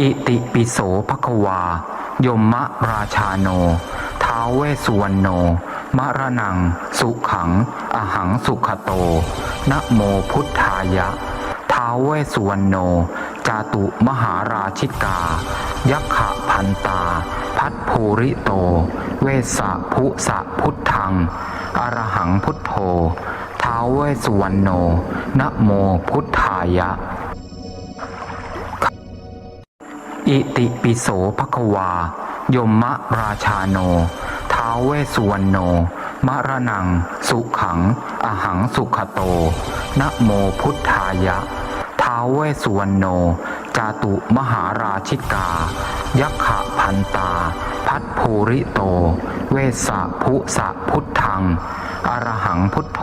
อิติปิโสภควา ยมมะราชาโน ท้าเวสุวรรณโนมะระนัง สุขัง อหังสุขโต นะโมพุทธายะ ท้าเวสุวรรณโน จาตุมหาราชิกา ยักขะพันตา พัทภูริโต เวสสะภุสะพุทธัง อรหังพุทโธ ท้าเวสุวรรณโน นะโมพุทธายะ อิติปิโสภควา ยมะราชาโน ท้าวเวสุวรรณโน มะระนัง สุขัง อหังสุขโต นะโมพุทธายะ ท้าวเวสุวรรณโน จาตุมหาราชิกา ยักขะพันตา พัทภูริโต เวสสะภุสะพุทธัง อรหังพุทโธ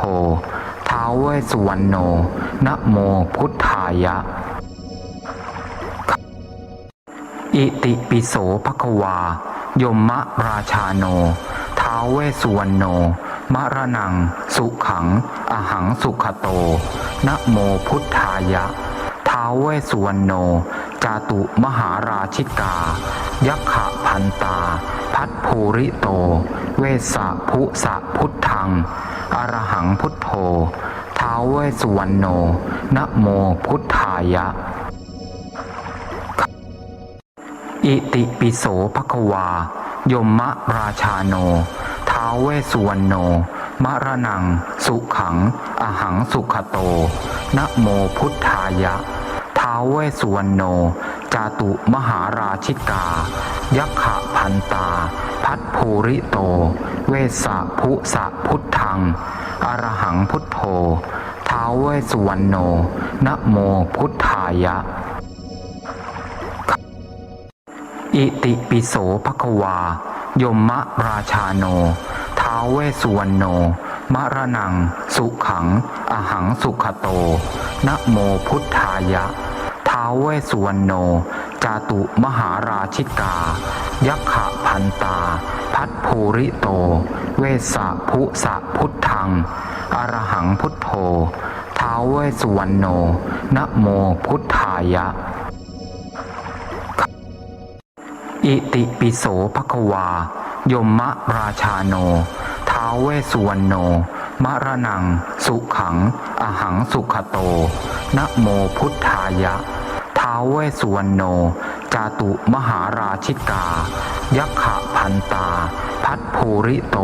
ท้าวเวสุวรรณโน นะโมพุทธายะ อิติปิโสภควา ยมมะราชาโน ท้าวเวสุวรรณโน มะระนัง สุขัง อหังสุขโต นะโมพุทธายะ ท้าวเวสุวรรณโน จาตุมหาราชิกา ยักขะพันตา พัทภูริโต เวสสะภุสะพุทธัง อรหังพุทโธ ท้าวเวสุวรรณโน นะโมพุทธายะ อิติปิโสภควา ยมะราชาโน ท้าเวสุวรรณโนมะระนัง สุขัง อหังสุขโต นะโมพุทธายะ ท้าเวสุวรรณโน จาตุมหาราชิกา ยักขะพันตา พัทภูริโต เวสสะภุสะพุทธัง อรหังพุทโธ ท้าเวสุวรรณโน นะโมพุทธายะ อิติปิโสภควา ยมมะราชาโน ท้าวเวสุวรรณโน มะระนัง สุขัง อหังสุขโต นะโมพุทธายะ ท้าวเวสุวรรณโน จาตุมหาราชิกา ยักขะพันตา พัทภูริโต เวสสะภุสะพุทธัง อรหังพุทโธ ท้าวเวสุวรรณโน นะโมพุทธายะ อิติปิโสภควา ยมมะราชาโน ท้าเวสุวรรณโน มะระนัง สุขัง อหังสุขโต นะโมพุทธายะ ท้าเวสุวรรณโน จาตุมหาราชิกา ยักขะพันตา พัทภูริโต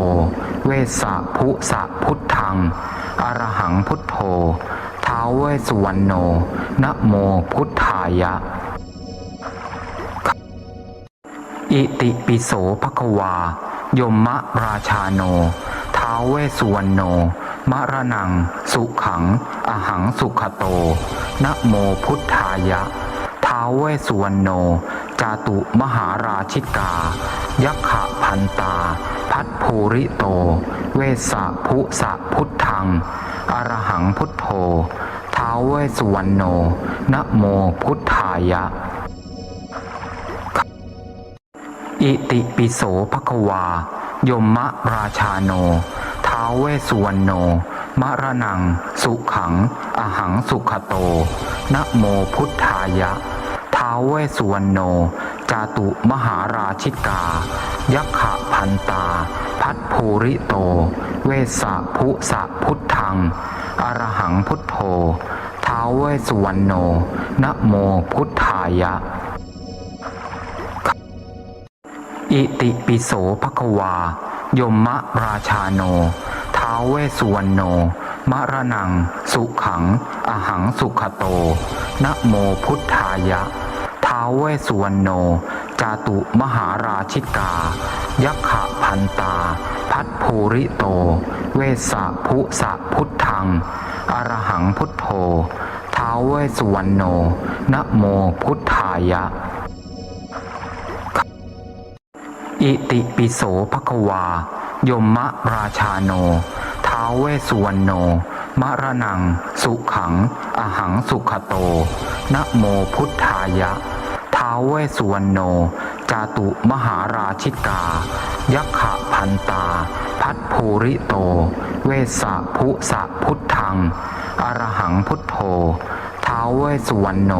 เวสสะภุสะพุทธัง อรหังพุทโธ ท้าเวสุวรรณโน นะโมพุทธายะ อิติปิโสภควา ยมมะราชาโน ท้าวเวสุวรรณโน มะระนัง สุขัง อหังสุขโต นะโมพุทธายะ ท้าวเวสุวรรณโน จาตุมหาราชิกา ยักขะพันตา พัทภูริโต เวสสะภุสะพุทธัง อรหังพุทโธ ท้าวเวสุวรรณโน นะโมพุทธายะ อิติปิโสภควา ยมมะราชาโน ท้าวเวสุวรรณโน มะระนัง สุขัง อหังสุขโต นะโมพุทธายะ ท้าวเวสุวรรณโน จาตุมหาราชิกา ยักขะพันตา พัทภูริโต เวสสะภุสะพุทธัง อรหังพุทโธ ท้าวเวสุวรรณโน นะโมพุทธายะ อิติปิโสภควา ยมมะราชาโน ท้าวเวสุวรรณโน มะระนัง สุขัง อหังสุขโต นะโมพุทธายะ ท้าวเวสุวรรณโน จาตุมหาราชิกา ยักขะพันตา พัทภูริโต เวสสะภุสะพุทธัง อรหังพุทโธ ท้าวเวสุวรรณโน นะโมพุทธายะ อิติปิโสภควา ยมะราชาโน ท้าวเวสุวรรณโน มะระนัง สุขัง อหังสุขโต นะโมพุทธายะ ท้าวเวสุวรรณโน จาตุมหาราชิกา ยักขะพันตา พัทภูริโต เวสสะภุสะพุทธัง อรหังพุทโธ ท้าวเวสุวรรณโน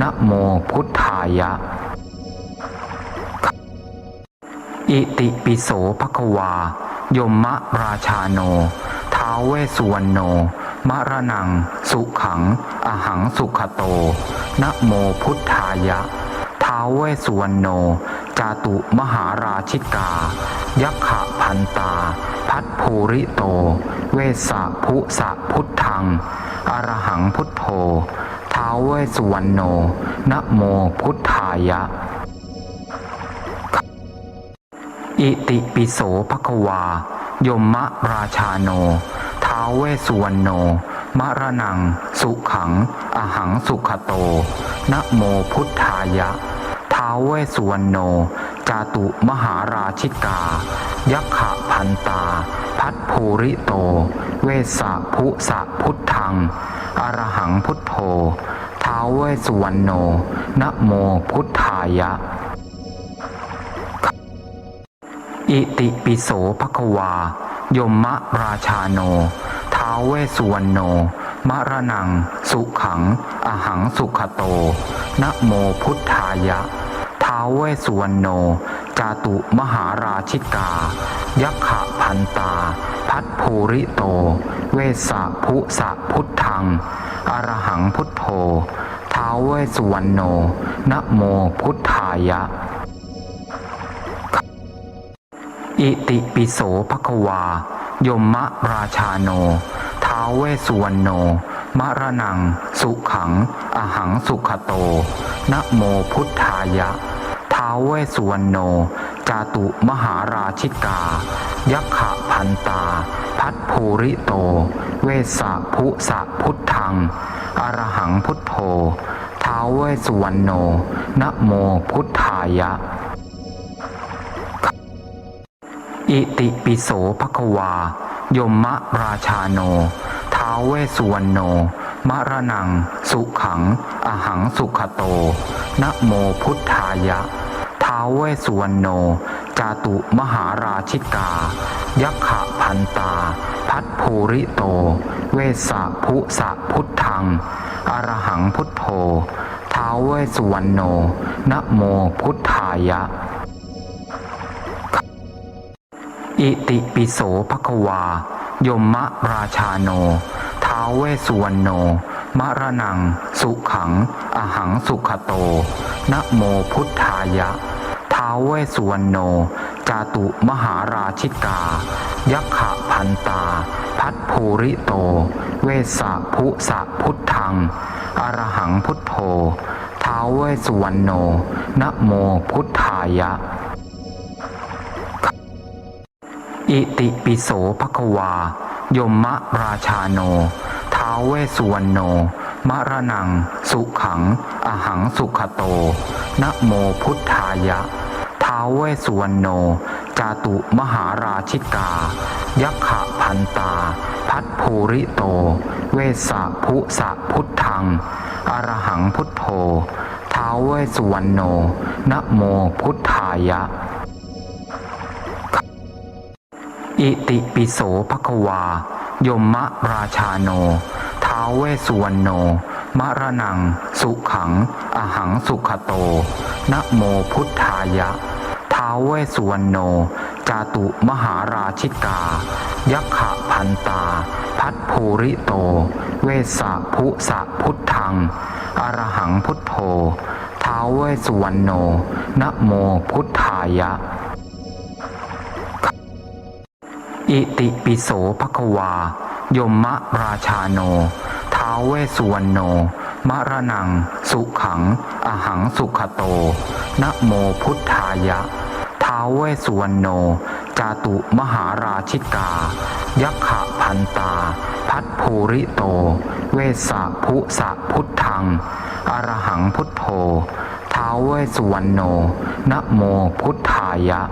นะโมพุทธายะ อิติปิโสภควา ยมะราชาโน ท้าเวสุวรรณโน มะระนัง สุขัง อหังสุขโต นะโมพุทธายะ ท้าเวสุวรรณโน จาตุมหาราชิกา ยักขะพันตา พัทภูริโต เวสสะภุสะพุทธัง อรหังพุทโธ ท้าเวสสุวรรณโน นะโมพุทธายะ อิติปิโสภควา ยมมะราชาโน ท้าวเวสุวรรณโน มะระนัง สุขัง อหังสุขโต นะโมพุทธายะ ท้าวเวสุวรรณโน จาตุมหาราชิกา ยักขะพันตา พัทภูริโต เวสสะภุสะพุทธัง อรหังพุทโธ ท้าวเวสุวรรณโน นะโมพุทธายะ อิติปิโสภควา ยมมะราชาโน ท้าวเวสุวรรณโน มะระนัง สุขัง อหังสุขโต นะโมพุทธายะ ท้าวเวสุวรรณโน จาตุมหาราชิกา ยักขะพันตา พัทภูริโต เวสสะภุสะพุทธัง อรหังพุทโธ ท้าวเวสุวรรณโน นะโมพุทธายะ อิติปิโสภควา ยมะราชาโน ท้าเวสุวรรณโน มะระนัง สุขัง อหังสุขโต นะโมพุทธายะ ท้าเวสุวรรณโน จาตุมหาราชิกา ยักขะพันตา พัทภูริโต เวสสะภุสะพุทธัง อรหังพุทโธ ท้าเวสุวรรณโน นะโมพุทธายะ อิติปิโสภควา ยมะราชาโน ท้าเวสุวรรณโน มะระนัง สุขัง อหังสุขโต นะโมพุทธายะ ท้าเวสุวรรณโน จาตุมหาราชิกา ยักขะพันตา พัทภูริโต เวสสะภุสะพุทธัง อรหังพุทโธ ท้าเวสุวรรณโน นะโมพุทธายะ อิติปิโสภควา ยมมะราชาโน ท้าวเวสุวรรณโน มะระนัง สุขัง อหังสุขโต นะโมพุทธายะ ท้าวเวสุวรรณโน จาตุมหาราชิกา ยักขะพันตา พัทภูริโต เวสสะภุสะพุทธัง อรหังพุทโธ ท้าวเวสุวรรณโน นะโมพุทธายะ อิติปิโสภควา ยมมะราชาโน ท้าเวสุวรรณโน มะระนัง สุขัง อหังสุขโต นะโมพุทธายะ ท้าเวสุวรรณโน จาตุมหาราชิกา ยักขะพันตา พัทภูริโต เวสสะภุสะพุทธัง อรหังพุทโธ ท้าเวสุวรรณโน นะโมพุทธายะ อิติปิโสภควา ยมมะราชาโน ท้าวเวสุวรรณโน มะระนัง สุขัง อหังสุขโต นะโมพุทธายะ ท้าวเวสุวรรณโน จาตุมหาราชิกา ยักขะพันตา พัทภูริโต เวสสะภุสะพุทธัง อรหังพุทโธ ท้าวเวสุวรรณโน นะโมพุทธายะ อิติปิโสภควา ยมมะราชาโน ท้าวเวสุวรรณโน มะระนัง สุขัง อหังสุขโต นะโมพุทธายะ ท้าวเวสุวรรณโน จาตุมหาราชิกา ยักขะพันตา พัทภูริโต เวสสะภุสะพุทธัง อรหังพุทโธ ท้าวเวสุวรรณโน นะโมพุทธายะ